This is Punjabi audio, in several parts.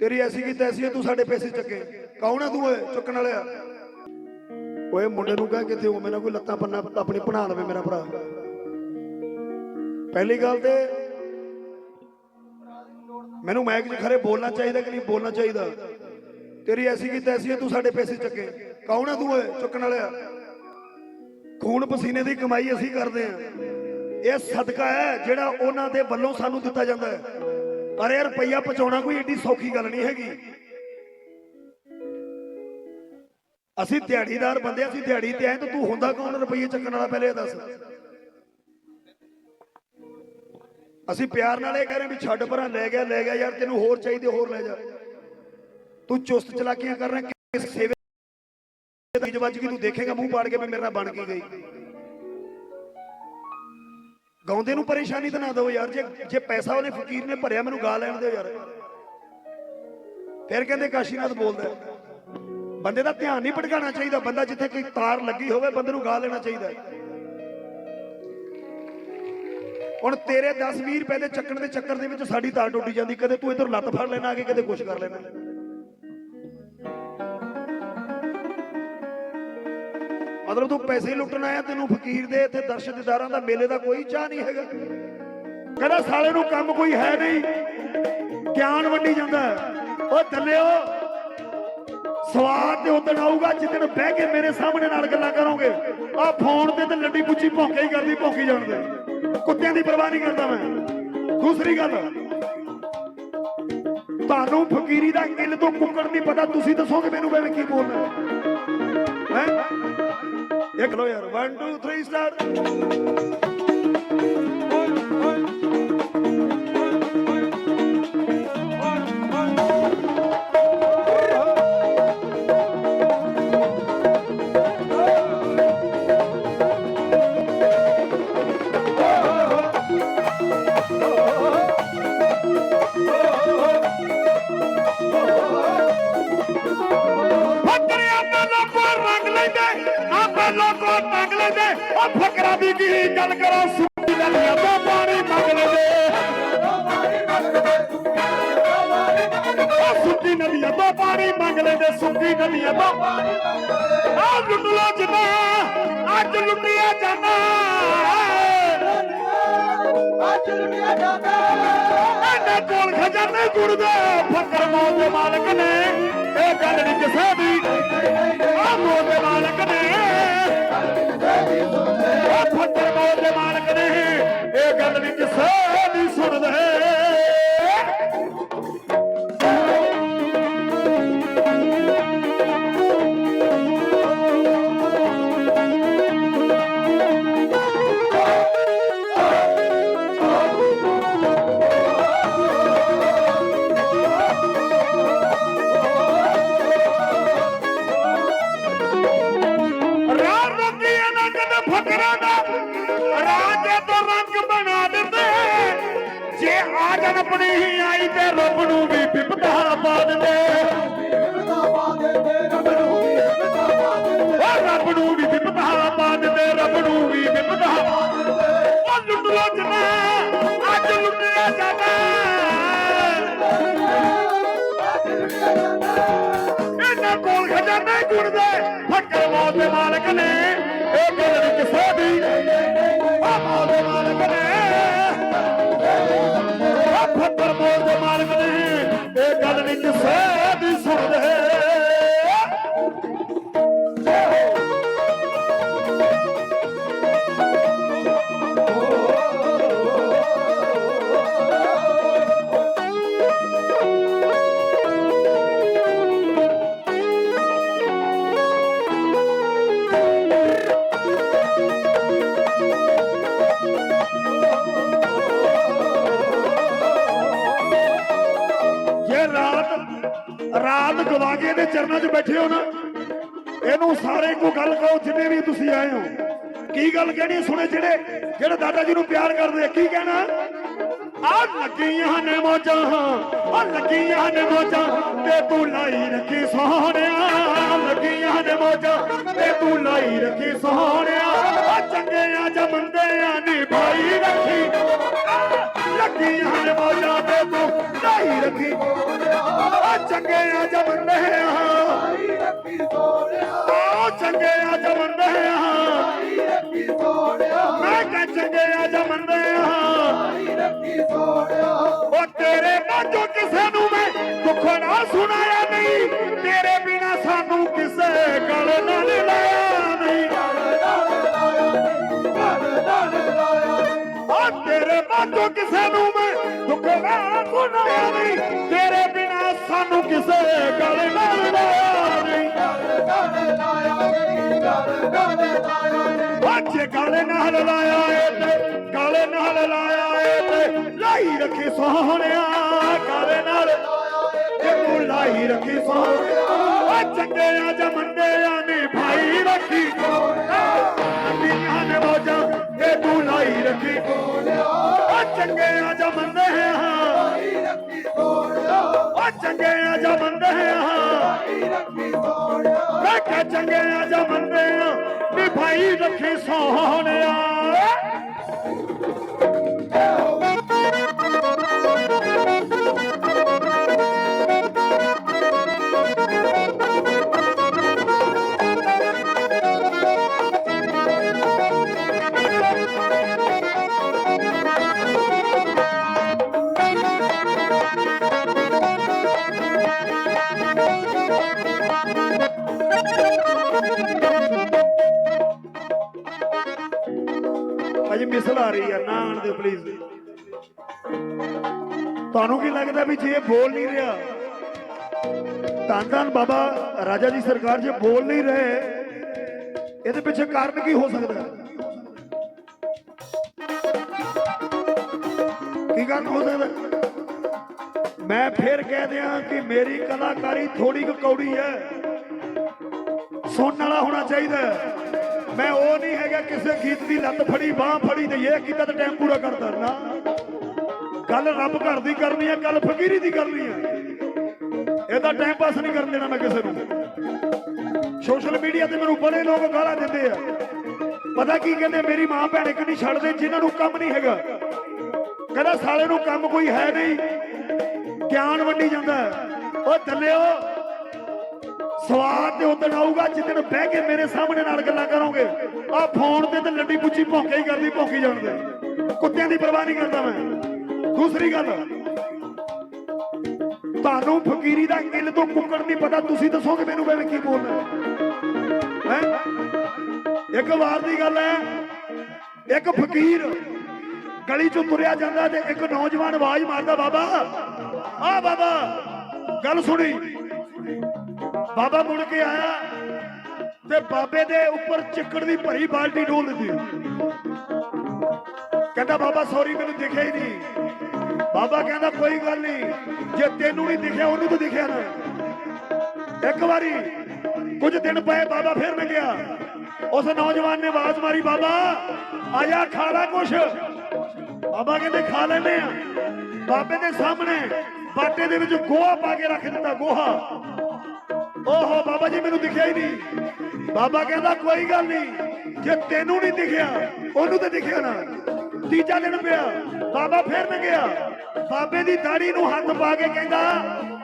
ਤੇਰੀ ਐਸੀ ਕੀ ਤੈਸੀ ਹੈ, ਤੂੰ ਸਾਡੇ ਪੈਸੇ ਚੱਕੇ। ਕੌਣ ਹੈ ਤੂੰ ਓਏ, ਚੁੱਕਣ ਵਾਲਿਆ? ਓਏ, ਮੁੰਡੇ ਨੂੰ ਕਹਿ ਕਿਤੇ ਉਹ ਮੇਰਾ ਕੋਈ ਲੱਤਾਂ ਪੰਨਾ ਆਪਣੀ ਬਣਾ ਲਵੇ ਮੇਰਾ ਭਰਾ। ਪਹਿਲੀ ਗੱਲ ਤੇ ਮੈਨੂੰ ਮਾਈਕ 'ਚ ਖਰੇ ਬੋਲਣਾ ਚਾਹੀਦਾ ਕਿ ਨਹੀਂ ਬੋਲਣਾ ਚਾਹੀਦਾ? ਤੇਰੀ ਐਸੀ ਕੀ ਤੈਸੀ ਤੂੰ ਸਾਡੇ ਪੈਸੇ ਚੱਕੇ। ਕੌਣ ਹੈ ਤੂੰ ਓਏ, ਚੁੱਕਣ ਵਾਲਿਆ? ਖੂਨ ਪਸੀਨੇ ਦੀ ਕਮਾਈ ਅਸੀਂ ਕਰਦੇ ਹਾਂ। ਇਹ ਸਦਕਾ ਹੈ ਜਿਹੜਾ ਉਹਨਾਂ ਦੇ ਵੱਲੋਂ ਸਾਨੂੰ ਦਿੱਤਾ ਜਾਂਦਾ ਹੈ। ਪਰ ਇਹ ਰੁਪਈਆ ਪਹੁੰਚਾਉਣਾ ਕੋਈ ਏਡੀ ਸੌਖੀ ਗੱਲ ਨਹੀਂ ਹੈਗੀ। ਅਸੀਂ ਦਿਹਾੜੀਦਾਰ ਬੰਦੇ ਅਸੀਂ ਦਿਹਾੜੀ ਤੇ ਆਏ ਤਾਂ ਤੂੰ ਹੁੰਦਾ ਕੌਣ? ਰੁਪਈਏ ਚੱਕਣ ਵਾਲਾ ਪਹਿਲੇ ਦੱਸ। ਅਸੀਂ ਪਿਆਰ ਨਾਲ ਇਹ ਕਹਿ ਰਹੇ ਵੀ ਛੱਡ ਪਰਾਂ ਲੈ ਗਿਆ ਲੈ ਗਿਆ ਯਾਰ, ਤੈਨੂੰ ਹੋਰ ਚਾਹੀਦੇ, ਹੋਰ ਲੈ ਜਾ। ਤੂੰ ਚੁਸਤ ਚਲਾਕੀਆਂ ਕਰ ਰਿਹਾ, ਕਿਸ ਸੇਵੇ ਦੀ ਜਵਾਜ ਤੂੰ ਦੇਖੇਗਾ ਮੂੰਹ ਪਾੜ ਕੇ ਵੀ ਮੇਰੇ ਨਾਲ ਬਣ ਕੇ ਗਈ। ਗਾਉਂਦੇ ਨੂੰ ਪਰੇਸ਼ਾਨੀ ਤਾਂ ਨਾ ਦਿਓ ਯਾਰ, ਜੇ ਜੇ ਪੈਸਾ ਉਹਨੇ ਫਕੀਰ ਨੇ ਭਰਿਆ, ਮੈਨੂੰ ਗਾ ਲੈਣ ਦਿਓ ਯਾਰ। ਫਿਰ ਕਹਿੰਦੇ ਕਾਸ਼ੀਨਾਥ ਬੋਲਦਾ ਬੰਦੇ ਦਾ ਧਿਆਨ ਨਹੀਂ ਭਟਕਾਉਣਾ ਚਾਹੀਦਾ, ਬੰਦਾ ਜਿੱਥੇ ਕੋਈ ਤਾਰ ਲੱਗੀ ਹੋਵੇ, ਬੰਦੇ ਨੂੰ ਗਾ ਲੈਣਾ ਚਾਹੀਦਾ ਹੁਣ ਤੇਰੇ 10 20 ਰੁਪਏ ਦੇ ਚੱਕਣ ਦੇ ਚੱਕਰ ਦੇ ਵਿੱਚ ਸਾਡੀ ਤਾਰ ਟੁੱਟੀ ਜਾਂਦੀ, ਕਦੇ ਤੂੰ ਇਧਰ ਲੱਤ ਫੜ ਲੈਣਾ ਆ ਕੇ ਕਦੇ ਕੁਛ ਕਰ ਲੈਣਾ। ਮਤਲਬ ਤੂੰ ਪੈਸੇ ਹੀ ਲੁੱਟਣ ਆਇਆ, ਤੈਨੂੰ ਫਕੀਰ ਦੇ ਇੱਥੇ ਦਰਸ਼ਕਦਾਰਾਂ ਦਾ ਮੇਲੇ ਦਾ ਕੋਈ ਚਾਹ ਨਹੀਂ ਹੈਗਾ। ਕਹਿੰਦਾ ਸਾਲੇ ਨੂੰ ਕੰਮ ਕੋਈ ਹੈ ਨਹੀਂ। ਗਿਆਨ ਵੰਡੀ ਜਾਂਦਾ ਉਹ ਦੱਲਿਓ ਸਵਾਦ ਤੇ ਉਦੋਂ ਆਊਗਾ, ਜਿੱਦਣ ਬਹਿ ਕੇ ਮੇਰੇ ਸਾਹਮਣੇ ਨਾਲ ਗੱਲਾਂ ਕਰੋਗੇ। ਆ ਫੋਨ ਤੇ ਤੇ ਲੱਡੀ ਪੁੱਛੀ ਭੌਂਕੇ ਹੀ ਕਰਦੀ, ਭੌਂਕੀ ਜਾਣਦੇ। ਕੁੱਤਿਆਂ ਦੀ ਪਰਵਾਹ ਨਹੀਂ ਕਰਦਾ ਮੈਂ। ਦੂਸਰੀ ਗੱਲ, ਤੁਹਾਨੂੰ ਫਕੀਰੀ ਦਾ ਕਿੱਲ ਤੋਂ ਕੁੱਕੜ ਨਹੀਂ ਪਤਾ, ਤੁਸੀਂ ਦੱਸੋਗੇ ਮੈਨੂੰ ਮੈਂ ਕੀ ਬੋਲਣਾ ਹੈ? ਇੱਕ ਲੋ ਯਾਰ 1 2 3 ਫਕਰਾਂ ਦੀ ਕੀ ਗੱਲ ਕਰੋ ਸੁਣੀ ਲੱਲੀਆਂ ਤੋਂ ਪਾਣੀ ਮੰਗ ਲੈਂਦੇ ਉਹ ਸੁੱਕੀ ਨਦੀਆਂ ਤੋਂ ਪਾਣੀ ਮੰਗ ਲੈਂਦੇ ਸੁੱਕੀ ਨਦੀਆਂ ਤੋਂ ਆ ਲੁੱਟ ਲੋ ਜਿੰਨਾ ਅੱਜ ਲੁੱਟਿਆ ਜਾਂਦਾ। ਅੱਜ ਲੁੱਟਿਆ ਜਾਂਦਾ। ਇਹਨੇ ਕੋਲ ਖਜ਼ਾਨੇ ਗੁਰਦੇ ਫਕਰ ਮੌਤ ਦੇ ਮਾਲਕ ਨੇ। ਇਹ ਗੱਲ ਨਹੀਂ ਕਿਸੇ ਦੀ। ਆ ਮੌਤ ਦੇ ਮਾਲਕ ਨੇ। ਉਹ ਫਕਰ ਮੌਤ ਦੇ ਮਾਲਕ ਨੇ। ਇਹ ਗੱਲ ਨਹੀਂ ਕਿਸੇ ਦੀ ਸੁਣਦੇ। ਕੇ 'ਚ ਬੈਠੇ ਹੋ ਨਾ, ਇਹਨੂੰ ਸਾਰੇ ਕੋ ਗੱਲ ਕਹੋ ਜਿੰਨੇ ਵੀ ਤੁਸੀਂ ਆਏ ਹੋ। ਕੀ ਗੱਲ ਕਹਿਣੀ ਸੁਣੇ ਜਿਹੜੇ ਜਿਹੜੇ ਦਾਦਾ ਜੀ ਨੂੰ ਪਿਆਰ ਕਰਦੇ ਕੀ ਕਹਿਣਾ? ਆ ਲੱਗੀਆਂ ਨੇ ਮੋਜਾਂ, ਆ ਲੱਗੀਆਂ ਨੇ ਮੋਜਾਂ, ਤੇ ਤੂੰ ਲਾਈ ਰੱਖੀ ਸੋਹਣਿਆ। ਲੱਗੀਆਂ ਨੇ ਮੋਜਾਂ, ਤੇ ਤੂੰ ਲਾਈ ਰੱਖੀ ਸੋਹਣਿਆ। ਆ ਚੰਗਿਆਂ ਜਾਂ ਮੰਦਿਆਂ ਨੇ ਭਾਈ ਰੱਖੀ। ਲੱਗੀਆਂ ਨੇ ਮੌਜਾਂ ਤੇ ਤੂੰ ਨਹੀਂ ਰੱਖੀ ਆ ਚੰਗੇ ਆ ਜਮੰਦੇ ਆ। ਆ ਚੰਗੇ ਆ ਜਮੰਦੇ ਆ। ਭਾਈ ਮੈਂ ਕਹ ਚੰਗੇ ਆ ਜਮੰਦੇ ਆ। ਕਿਸੇ ਨੂੰ ਮੈਂ ਦੁੱਖ ਨਾ ਸੁਣਾਇਆ ਨਹੀਂ ਤੇਰੇ ਬਿਨਾ ਸਾਨੂੰ ਕਿਸੇ ਗੱਲ ਨਾਲ ਲਾਇਆ ਨਹੀਂ ਅੱਛੇ ਗਾਲੇ ਨਾਲ ਲਾਇਆ ਏ ਤੇ ਗਾਲੇ ਨਾਲ ਲਾਇਆ ਏ ਤੇ ਲਾਈ ਰੱਖੀ ਸੋਹਣਿਆ ਗਾਲੇ ਨਾਲ ਜੇ ਤੂੰ ਲਾਈ ਰੱਖੀ ਸੋਹਣਿਆ ਆ ਚੰਗੇ ਆ ਜਮੰਦੇ ਆ ਨੀ ਭਾਈ ਰੱਖੀ ਨੀਆਂ ਨੇ ਮੋਜਾਂ ਜੇ ਤੂੰ ਲਾਈ ਰੱਖੀ ਆ ਚੰਗੇ ਆ ਜਮੰਦੇ ਆ ਆ ਚੰਗੇ ਆ ਜਮੰਦੇ ਆ ਮੈਂ ਕਿਹਾ ਚੰਗੇ ਆ ਮੰਨਦੇ ਆ ਵੀ ਭਾਈ ਰੱਖੀ ਸੋਹਣਿਆ। ਅਜੇ ਮਿਸਲ ਆ ਰਹੀ ਆ, ਨਾ ਆਣ ਦਿਓ ਪਲੀਜ਼ ਤੁਹਾਨੂੰ ਕੀ ਲੱਗਦਾ ਵੀ ਜੇ ਬੋਲ ਨਹੀਂ ਰਿਹਾ? ਧੰਨ ਬਾਬਾ ਰਾਜਾ ਜੀ ਸਰਕਾਰ, ਜੇ ਬੋਲ ਨਹੀਂ ਰਹੇ, ਇਹਦੇ ਪਿੱਛੇ ਕਾਰਨ ਕੀ ਹੋ ਸਕਦਾ? ਕੀ ਕਾਰਨ ਹੋ ਸਕਦਾ? ਮੈਂ ਫੇਰ ਕਹਿ ਦਿਆਂ ਕਿ ਮੇਰੀ ਕਲਾਕਾਰੀ ਥੋੜੀ ਕੁ ਕੌੜੀ ਹੈ। ਸੁਣਨ ਵਾਲਾ ਹੋਣਾ ਚਾਹੀਦਾ ਮੈਂ ਉਹ ਨਹੀਂ ਹੈਗਾ ਕਿਸੇ ਗੀਤ ਦੀ ਲੱਤ ਫੜੀ, ਬਾਹ ਫੜੀ ਤੇ ਇਹ ਕੀਤਾ ਤੇ ਟਾਈਮ ਪੂਰਾ ਕਰਦਾ ਨਾ ਗੱਲ ਰੱਬ ਘਰ ਦੀ ਕਰਨੀ ਹੈ, ਗੱਲ ਫਕੀਰੀ ਦੀ ਕਰਨੀ ਹੈ। ਇਹਦਾ ਟਾਈਮ ਪਾਸ ਨਹੀਂ ਕਰਨ ਦੇਣਾ ਮੈਂ ਕਿਸੇ ਨੂੰ। ਸੋਸ਼ਲ ਮੀਡੀਆ ਤੇ ਮੈਨੂੰ ਬੜੇ ਲੋਕ ਗਾਲਾਂ ਦਿੰਦੇ ਆ। ਪਤਾ ਕੀ ਕਹਿੰਦੇ, ਮੇਰੀ ਮਾਂ ਭੈਣ ਇੱਕ ਨਹੀਂ ਛੱਡਦੇ, ਜਿਨ੍ਹਾਂ ਨੂੰ ਕੰਮ ਨਹੀਂ ਹੈਗਾ। ਕਹਿੰਦਾ, ਸਾਲੇ ਨੂੰ ਕੰਮ ਕੋਈ ਹੈ ਨਹੀਂ। ਗਿਆਨ ਵੰਡੀ ਜਾਂਦਾ ਹੈ। ਉਹ ਥੱਲਿਓ ਸਵਾਦ ਤੇ ਉਦੋਂ ਆਊਗਾ, ਜਿੱਦਣ ਬਹਿ ਕੇ ਮੇਰੇ ਸਾਹਮਣੇ ਨਾਲ ਗੱਲਾਂ ਕਰੋਗੇ। ਆ ਫੋਨ ਤੇ ਤੇ ਲੱਡੀ ਪੁੱਛੀ ਭੌਂਕੇ ਹੀ ਕਰਦੀ, ਭੌਂਕੀ ਜਾਣਦੇ ਕੁੱਤਿਆਂ ਦੀ ਪਰਵਾਹ ਨਹੀਂ ਕਰਦਾ ਮੈਂ। ਦੂਸਰੀ ਗੱਲ, ਤੁਹਾਨੂੰ ਫਕੀਰੀ ਦਾ ਕਿੱਲ ਤੋਂ ਕੁੱਕੜ ਨਹੀਂ ਪਤਾ, ਤੁਸੀਂ ਦੱਸੋਗੇ ਮੈਨੂੰ ਮੈਂ ਕੀ ਬੋਲਣਾ ਹੈ? ਇੱਕ ਵਾਰ ਦੀ ਗੱਲ ਹੈ, ਇੱਕ ਫਕੀਰ ਗਲੀ ਚੋਂ ਤੁਰਿਆ ਜਾਂਦਾ ਤੇ ਇੱਕ ਨੌਜਵਾਨ ਆਵਾਜ਼ ਮਾਰਦਾ, ਬਾਬਾ ਆ ਬਾਬਾ, ਗੱਲ ਸੁਣੀ। ਬਾਬਾ ਮੁੜ ਕੇ ਆਇਆ ਤੇ ਬਾਬੇ ਦੇ ਉੱਪਰ ਚਿੱਕੜ ਦੀ ਭਰੀ ਬਾਲਟੀ ਡੋਲ ਦਿੱਤੀ। ਕਹਿੰਦਾ, ਬਾਬਾ ਸੌਰੀ ਮੈਨੂੰ ਦਿਖਿਆ ਹੀ ਨਹੀਂ। ਬਾਬਾ ਕਹਿੰਦਾ, ਕੋਈ ਗੱਲ ਨਹੀਂ, ਜੇ ਤੈਨੂੰ ਨਹੀਂ ਦਿਖਿਆ, ਉਹਨੂੰ ਤਾਂ ਦਿਖਿਆ ਨਾ। ਇੱਕ ਵਾਰੀ ਕੁਝ ਦਿਨ ਪਏ ਬਾਬਾ ਫੇਰ ਮੈਂ ਗਿਆ। ਉਸ ਨੌਜਵਾਨ ਨੇ ਆਵਾਜ਼ ਮਾਰੀ, ਬਾਬਾ, ਆਇਆ ਖਾਣਾ ਕੁਛ? ਬਾਬਾ ਕਹਿੰਦੇ, ਖਾ ਲੈਂਦੇ ਆ ਬਾਬੇ ਦੇ ਸਾਹਮਣੇ ਬਾਟੇ ਦੇ ਵਿੱਚ ਗੋਹਾ ਪਾ ਕੇ ਰੱਖ ਦਿੱਤਾ, ਗੋਹਾ। ਓਹੋ, ਬਾਬਾ ਜੀ, ਮੈਨੂੰ ਦਿਖਿਆ ਹੀ ਨਹੀਂ। ਬਾਬਾ ਕਹਿੰਦਾ, ਕੋਈ ਗੱਲ ਨਹੀਂ। ਜੇ ਤੈਨੂੰ ਨਹੀਂ ਦਿਖਿਆ, ਉਹਨੂੰ ਤਾਂ ਦਿਖਿਆ ਨਾ। ਤੀਜਾ ਦਿਨ ਪਿਆ, ਬਾਬਾ ਫੇਰ ਮੈਂ ਗਿਆ। ਬਾਬੇ ਦੀ ਦਾੜੀ ਨੂੰ ਹੱਥ ਪਾ ਕੇ ਕਹਿੰਦਾ,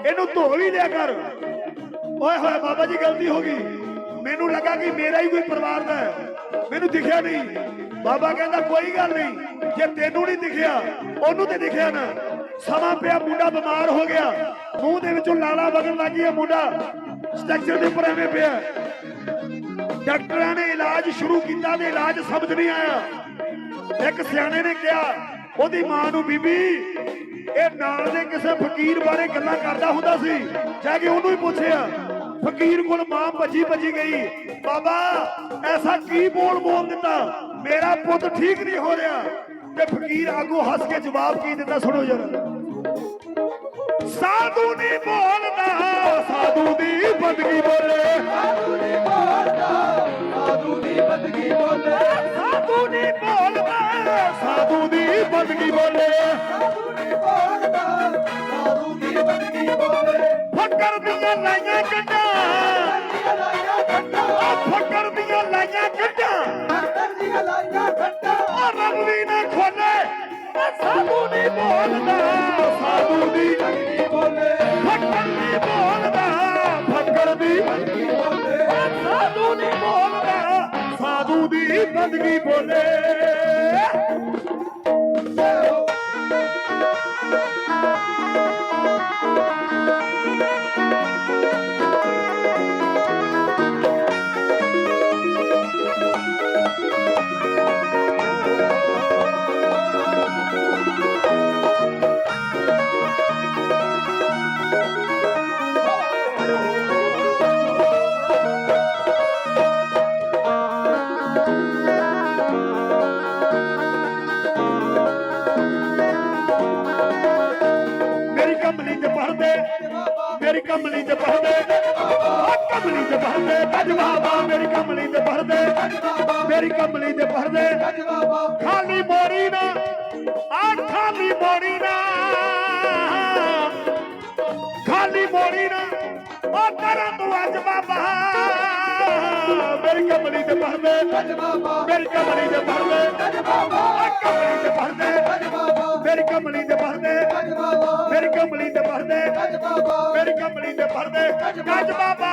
ਇਹਨੂੰ ਧੋ ਵੀ ਲਿਆ ਕਰ। ਓਏ ਹੋਏ, ਬਾਬਾ ਜੀ, ਗਲਤੀ ਹੋ ਗਈ। ਮੈਨੂੰ ਲੱਗਾ ਕਿ ਮੇਰਾ ਹੀ ਕੋਈ ਪਰਿਵਾਰ ਦਾ ਹੈ। ਮੈਨੂੰ ਦਿਖਿਆ ਨਹੀਂ। ਬਾਬਾ ਕਹਿੰਦਾ, ਕੋਈ ਗੱਲ ਨਹੀਂ। ਜੇ ਤੈਨੂੰ ਨਹੀਂ ਦਿਖਿਆ, ਉਹਨੂੰ ਤੇ ਦਿਖਿਆ ਨਾ। ਸਮਾਂ ਪਿਆ, ਮੁੰਡਾ ਬਿਮਾਰ ਹੋ ਗਿਆ। ਮੂੰਹ ਦੇ ਵਿੱਚੋਂ ਲਾਲਾ ਵਗਣ ਲੱਗੀ ਹੈ ਮੁੰਡਾ। ਸਟ੍ਰਕਚਰ ਦੇ ਉੱਪਰ ਐਵੇਂ ਪਿਆ। ਡਾਕਟਰਾਂ ਨੇ ਇਲਾਜ ਸ਼ੁਰੂ ਕੀਤਾ ਤੇ ਇਲਾਜ ਸਮਝ ਨਹੀਂ ਆਇਆ। ਇੱਕ ਸਿਆਣੇ ਨੇ ਕਿਹਾ, ਉਹਦੀ ਮਾਂ ਨੂੰ ਬੀਬੀ, ਇਹ ਨਾਲ ਦੇ ਕਿਸੇ ਫਕੀਰ ਬਾਰੇ ਗੱਲਾਂ ਕਰਦਾ ਹੁੰਦਾ ਸੀ। ਜਾ ਕੇ ਉਹਨੂੰ ਹੀ ਪੁੱਛਿਆ, ਫਕੀਰ ਕੋਲ ਮਾਂ ਭੱਜੀ ਭੱਜੀ ਗਈ, ਬਾਬਾ, ਐਸਾ ਕੀ ਬੋਲ ਬੋਲ ਦਿੱਤਾ? ਮੇਰਾ ਪੁੱਤ ਠੀਕ ਨਹੀਂ ਹੋ ਰਿਹਾ। ਤੇ ਫਕੀਰ ਆਗੂ ਹੱਸ ਕੇ ਜਵਾਬ ਕੀ ਦਿੰਦਾ ਸੁਣੋ ਜਰਾ। ਸਾਧੂ ਨਹੀਂ ਬੋਲਦਾ ਸਾਧੂ ਦੀ ਬੰਦਗੀ ਬੋਲੇ। ਸਾਧੂ ਦੀ ਬੋਲਦਾ ਸਾਧੂ ਦੀ ਬੰਦਗੀ ਬੋਲੇ ਸਾਧੂ ਨਹੀਂ ਬੋਲਦਾ ਸਾਧੂ ਦੀ ਬੰਦਗੀ ਬੋਲੇ। ਸਾਧੂ ਦੀ ਬੋਲਦਾ ਸਾਧੂ ਦੀ ਬੰਦਗੀ ਬੋਲੇ। ਫਕਰ ਦੀਆਂ ਲਾਈਆਂ ਕੱਢਾਂ। ਫਕਰ ਦੀਆਂ ਲਾਈਆਂ ਕੱਢਾਂ। ਅੰਦਰ ਦੀਆਂ ਲਾਈਆਂ ਆ ਰੱਬ ਵੀ ਨਾ ਖੋਲੇ। ਸਾਧੂ ਨਹੀਂ ਬੋਲਦਾ ਸਾਧੂ ਦੀ ਬੰਦਗੀ ਦੀ ਬੰਦਗੀ ਕੰਬਲੀ ਤੇ ਭਰਦੇ, ਮੇਰੀ ਕੰਬਲੀ ਤੇ ਭਰਦੇ। ਖਾਲੀ ਮੋੜੀ ਨਾ ਆ ਖਾਲੀ ਮੋੜੀ ਨਾ। ਖਾਲੀ ਮੋੜੀ ਨਾ, ਉਹ ਕਰਾਂ ਤੂੰ ਅੱਜ ਬਾਬਾ। ਮੇਰੀ ਕੰਬਲੀ ਤੇ ਪੜਦੇ ਮੇਰੀ ਕੰਬਲੀ ਤੇ ਭਰਦੇ। ਅੱਜ ਬਾਬਾ ਕੰਬਲੀ ਤੇ ਪੜਦੇ ਅੱਜ ਬਾਬਾ ਮੇਰੀ ਕੰਬਲੀ ਤੇ ਪੜਦੇ ਮੇਰੀ ਕੰਬਲੀ ਤੇ ਪੜਦੇ ਅੱਜ ਮੇਰੀ ਕੰਬਲੀ ਤੇ ਪੜਦੇ ਗੱਜ ਬਾਬਾ।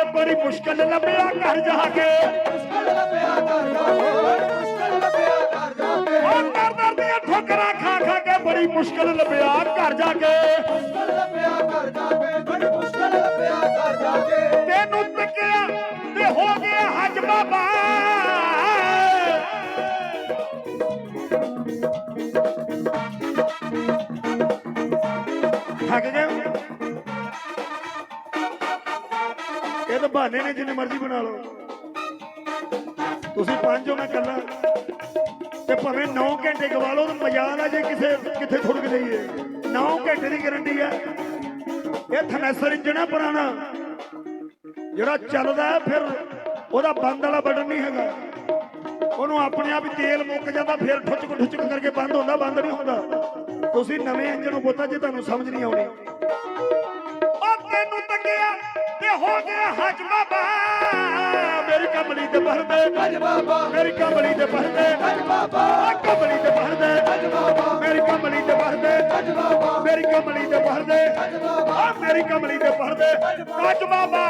ਕੇ ਬੜੀ ਮੁਸ਼ਕਲ ਲੱਭਿਆ ਘਰ ਜਾ ਕੇ। ਮੁਸ਼ਕਲ ਲੱਭਿਆ ਜਾ ਕੇ ਮੁਸ਼ਕਲ ਲੱਭਿਆ ਕਰ ਜਾ ਕੇ ਉਹ ਦਰ ਦਰ ਦੀਆਂ ਠੋਕਰਾਂ ਖਾ ਖਾ ਕੇ ਬੜੀ ਮੁਸ਼ਕਲ ਲੱਭਿਆ ਘਰ ਜਾ ਕੇ। ਮੁਸ਼ਕਲ ਲੱਭਿਆ ਕਰ ਜਾ ਕੇ ਬੜੀ ਮੁਸ਼ਕਲ ਲੱਭਿਆ ਕਰ ਜਾ ਕੇ। ਤੈਨੂੰ ਤੱਕਿਆ ਬਹਾਨੇ ਨੇ, ਜਿੰਨੇ ਮਰਜ਼ੀ ਬਣਾ ਲਓ। ਤੁਸੀਂ ਪੰਜ ਹੋ, ਮੈਂ ਕੱਲਾ ਤੇ ਭਾਵੇਂ 9 ਘੰਟੇ ਗਵਾ ਲਓ, ਤਾਂ ਮਜਾਲ ਆ ਜੇ ਕਿਸੇ, ਕਿੱਥੇ ਥੁੜਕ ਜਾਈਏ। 9 ਘੰਟੇ ਦੀ ਗਾਰੰਟੀ ਹੈ ਇਹ ਥਨੈਸਰ ਇੰਜਣ ਪੁਰਾਣਾ। ਜਿਹੜਾ ਚੱਲਦਾ ਫਿਰ ਉਹਦਾ ਬੰਦ ਵਾਲਾ ਬਟਨ ਨਹੀਂ ਹੈਗਾ। ਉਹਨੂੰ ਆਪਣੇ ਆਪ ਤੇਲ ਮੁੱਕ ਜਾਂਦਾ, ਫਿਰ ਠੁਚਕ ਠੁਚਕ ਕਰਕੇ ਬੰਦ ਹੁੰਦਾ, ਬੰਦ ਨਹੀਂ ਹੁੰਦਾ। ਤੁਸੀਂ ਨਵੇਂ ਇੰਜਨ ਨੂੰ ਬੋਤਾ ਜੇ ਤੁਹਾਨੂੰ ਸਮਝ ਨਹੀਂ ਆਉਣੀ ਉਹ ਤੈਨੂੰ ਤੱਕਿਆ ਤੇ ਹੋ ਗਿਆ ਹੱਜ ਬਾਬਾ। ਮੇਰੀ ਕਮਲੀ ਤੇ ਭਰਦੇ ਅੱਜ ਬਾਬਾ। ਮੇਰੀ ਕਮਲੀ ਤੇ ਭਰਦੇ ਅੱਜ ਬਾਬਾ। ਕਮਲੀ ਤੇ ਭਰਦੇ ਅੱਜ ਬਾਬਾ। ਮੇਰੀ ਕਮਲੀ ਤੇ ਭਰਦੇ ਅੱਜ ਬਾਬਾ। ਮੇਰੀ ਕਮਲੀ ਤੇ ਭਰਦੇ ਅੱਜ ਬਾਬਾ। ਮੇਰੀ ਕਮਲੀ ਤੇ ਭਰਦੇ ਕੱਜ ਬਾਬਾ।